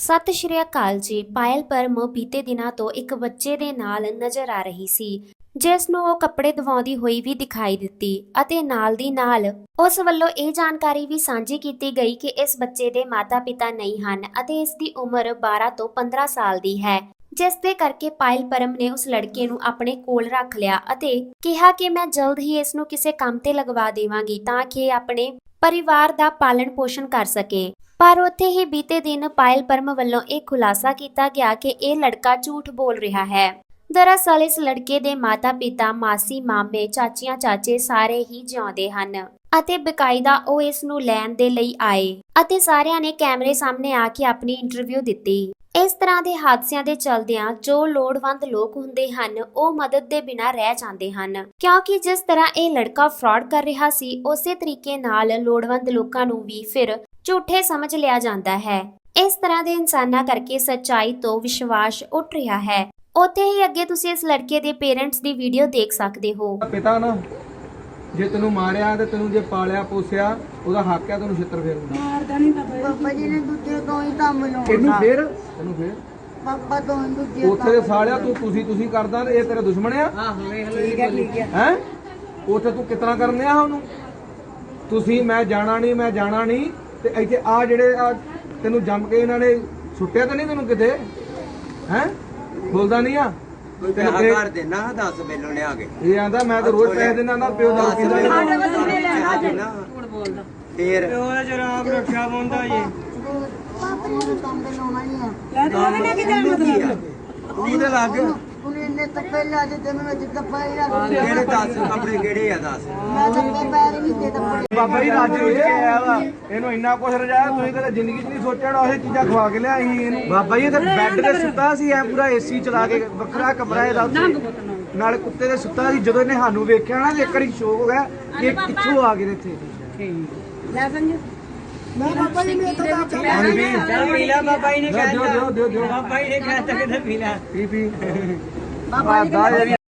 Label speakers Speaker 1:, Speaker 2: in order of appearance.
Speaker 1: ਸਤਿ ਸ਼੍ਰੀ ਅਕਾਲ ਜੀ। ਪਾਇਲ ਪਰਮ ਬੀਤੇ ਦਿਨਾਂ ਤੋਂ ਇੱਕ ਬੱਚੇ ਦੇ ਨਾਲ ਨਜ਼ਰ ਆ ਰਹੀ ਸੀ, ਜਿਸ ਨੂੰ ਉਹ ਕੱਪੜੇ ਦਵਾਉਂਦੀ ਹੋਈ ਵੀ ਦਿਖਾਈ ਦਿੱਤੀ ਅਤੇ ਨਾਲ ਦੀ ਨਾਲ ਉਸ ਵੱਲੋਂ ਇਹ ਜਾਣਕਾਰੀ ਵੀ ਸਾਂਝੀ ਕੀਤੀ ਗਈ ਕਿ ਇਸ ਬੱਚੇ ਦੇ ਮਾਤਾ-ਪਿਤਾ ਨਹੀਂ ਹਨ ਅਤੇ ਇਸ ਦੀ ਉਮਰ 12 ਤੋਂ 15 ਸਾਲ ਦੀ ਹੈ, ਜਿਸ ਦੇ ਕਰਕੇ ਪਾਇਲ ਪਰਮ ਨੇ ਉਸ ਲੜਕੇ ਨੂੰ ਆਪਣੇ ਕੋਲ ਰੱਖ ਲਿਆ ਅਤੇ ਕਿਹਾ ਕਿ ਮੈਂ ਜਲਦ ਹੀ ਇਸ ਨੂੰ ਕਿਸੇ ਕੰਮ ਤੇ ਲਗਵਾ ਦੇਵਾਂਗੀ ਤਾਂ ਕਿ ਇਹ ਆਪਣੇ ਪਰਿਵਾਰ ਦਾ ਪਾਲਣ ਪੋਸ਼ਣ ਕਰ ਸਕੇ। ਪਰ ਉੱਥੇ ਹੀ ਬੀਤੇ ਦਿਨ ਪਾਇਲ ਪਰਮ ਵੱਲੋਂ ਇਹ ਖੁਲਾਸਾ ਕੀਤਾ ਗਿਆ ਕਿ ਇਹ ਲੜਕਾ ਝੂਠ ਬੋਲ ਰਿਹਾ ਹੈ। ਦਰਅਸਲ ਇਸ ਲੜਕੇ ਦੇ ਮਾਤਾ-ਪਿਤਾ, ਮਾਸੀ, ਮਾਮੇ, ਚਾਚੀਆਂ, ਚਾਚੇ ਸਾਰੇ ਹੀ ਜਿਉਂਦੇ ਹਨ ਅਤੇ ਬਕਾਇਦਾ ਉਹ ਇਸ ਨੂੰ ਲੈਣ ਦੇ ਲਈ ਆਏ ਅਤੇ ਸਾਰਿਆਂ ਨੇ ਕੈਮਰੇ ਸਾਹਮਣੇ ਆ ਕੇ ਆਪਣੀ ਇੰਟਰਵਿਊ ਦਿੱਤੀ। ਇਸ ਤਰ੍ਹਾਂ ਦੇ ਹਾਦਸਿਆਂ ਦੇ ਚਲਦਿਆਂ ਜੋ ਲੋੜਵੰਦ ਲੋਕ ਹੁੰਦੇ ਹਨ, ਉਹ ਮਦਦ ਦੇ ਬਿਨਾਂ ਰਹਿ ਜਾਂਦੇ ਹਨ। ਕਿਉਂਕਿ ਜਿਸ ਤਰ੍ਹਾਂ ਇਹ ਲੜਕਾ ਫਰਾਡ ਕਰ ਰਿਹਾ ਸੀ, ਉਸੇ ਤਰੀਕੇ ਨਾਲ ਲੋੜਵੰਦ ਲੋਕਾਂ ਨੂੰ ਵੀ ਫਿਰ ਝੂਠੇ ਸਮਝ ਲਿਆ ਜਾਂਦਾ ਹੈ। ਇਸ ਤਰ੍ਹਾਂ ਦੇ ਇਨਸਾਨਾਂ ਕਰਕੇ ਸੱਚਾਈ ਤੋਂ ਵਿਸ਼ਵਾਸ ਉੱਠ ਰਿਹਾ ਹੈ। ਉੱਥੇ ਹੀ ਅੱਗੇ ਤੁਸੀਂ ਇਸ ਲੜਕੇ ਦੇ ਪੇਰੈਂਟਸ ਦੀ ਵੀਡੀਓ ਦੇਖ ਸਕਦੇ ਹੋ।
Speaker 2: ਪਿਤਾ ਨਾ ਜੇ ਤੈਨੂੰ ਮਾਰਿਆ ਤੇ ਤੈਨੂੰ ਜੇ ਪਾਲਿਆ ਪੋਸਿਆ ਉਹਦਾ ਹੱਕ ਹੈ ਤੈਨੂੰ ਛਿੱਤਰ ਫੇਰੂਗਾ
Speaker 3: ਪਾਪਾ ਜੀ ਨੇ ਦੂਜੇ ਤੋਂ ਹੀ ਕੰਮ ਲਾਉਣਾ।
Speaker 2: ਇਹਨੂੰ ਫੇਰ? ਤੈਨੂੰ ਫੇਰ?
Speaker 3: ਪਾਪਾ ਤੋਂ ਦੂਜੇ
Speaker 2: ਉੱਥੇ ਦੇ ਸਾਲਿਆ ਤੂੰ ਤੁਸੀਂ ਤੁਸੀਂ ਕਰਦਾ ਤੇ ਇਹ ਤੇਰੇ ਦੁਸ਼ਮਣ ਆ?
Speaker 3: ਠੀਕ ਹੈ ਠੀਕ ਹੈ।
Speaker 2: ਹੈ? ਉੱਥੇ ਤੂੰ ਕਿਤਨਾ ਕਰਨ ਆ ਉਹਨੂੰ? ਤੁਸੀਂ ਮੈਂ ਜਾਣਾ ਨਹੀਂ ਮੈਂ ਜਾਣਾ ਨਹੀਂ ਤੇ ਇੱਥੇ ਆ ਜਿਹੜੇ ਆ ਤੈਨੂੰ ਜੰਮ ਕੇ ਇਹਨਾਂ ਨੇ ਸੁੱਟਿਆ ਤਾਂ ਨਹੀਂ ਤੈਨੂੰ ਕਿਤੇ? ਹੈ? ਬੋਲਦਾ ਨਹੀਂ ਆ?
Speaker 4: ਪੈਸਾ ਕਰ ਦੇਣਾ 10 ਮੈਨੂੰ ਲਿਆ ਕੇ।
Speaker 2: ਇਹ ਆਂਦਾ ਮੈਂ ਤਾਂ ਰੋਜ਼ ਪੈਸੇ ਦਿੰਦਾ ਨਾ। ਪਿਓ ਦਾ ਪੀਂਦਾ
Speaker 4: ਫੇਰ
Speaker 3: ਪਾਪਾ ਨੇ ਤਾਂ ਕੰਮ ਤੇ ਲਾਉਣਾ ਨਹੀਂ ਆ
Speaker 4: ਉਹਦੇ ਲੱਗ
Speaker 3: ਉਹਨੇ ਇੰਨੇ ਤੱਪੇ ਲਿਆ ਦਿੱਤੇ ਮੈਨੂੰ ਅੱਜ ਤੱਪਾ ਹੀ ਰੱਖ।
Speaker 4: ਕਿਹੜੇ 10 ਕੱਪੜੇ ਕਿਹੜੇ ਆ 10
Speaker 3: ਮੈਂ ਤੱਪੇ ਪੈਰ ਦੇ
Speaker 2: ਬਾਬਾ ਜੀ ਰਾਜ ਰੋਜ ਕੇ ਆਇਆ ਵਾ। ਇਹਨੂੰ ਇੰਨਾ ਕੁਛ ਰਜਾਇਆ ਤੁਸੀਂ ਕਦੇ ਜ਼ਿੰਦਗੀ 'ਚ ਨਹੀਂ ਸੋਚਿਆ ਨਾ ਉਹ ਚੀਜ਼ਾਂ ਖਵਾ ਕੇ ਲਿਆਈ ਸੀ ਇਹਨੂੰ।
Speaker 5: ਬਾਬਾ ਜੀ ਤੇ ਬੈੱਡ ਤੇ ਸੁੱਤਾ ਸੀ ਐ ਪੂਰਾ ਏਸੀ ਚਲਾ ਕੇ ਵੱਖਰਾ ਕਮਰਾ ਇਹਦਾ ਉੱਥੇ। ਨਾਲ ਕੁੱਤੇ ਦੇ ਸੁੱਤਾ ਸੀ ਜਦੋਂ ਇਹਨੇ ਸਾਨੂੰ ਵੇਖਿਆ ਨਾ ਤੇ ਇੱਕ ਵਾਰੀ ਸ਼ੋਕ ਹੋ ਗਿਆ ਕਿ ਇਹ ਕਿੱਥੋਂ ਆ ਗਏ ਨੇ ਇੱਥੇ।
Speaker 3: ਮੈਂ ਪਾਪਾ ਜੀ ਮੇਰੇ ਤੋਂ ਤਾਂ
Speaker 2: ਪਾਣੀ ਪੀ
Speaker 4: ਚੱਲ ਪੀਲਾ ਬਾਬਾ ਜੀ ਨੇ
Speaker 2: ਦਿਓ ਦਿਓ ਦਿਓ ਦਿਓ।
Speaker 4: ਬਾਬਾ ਜੀ ਨੇ ਕਹਿਤਾ ਕਿ ਪੀਲਾ
Speaker 2: ਪੀ ਪੀ
Speaker 3: ਪਾਪਾ ਜੀ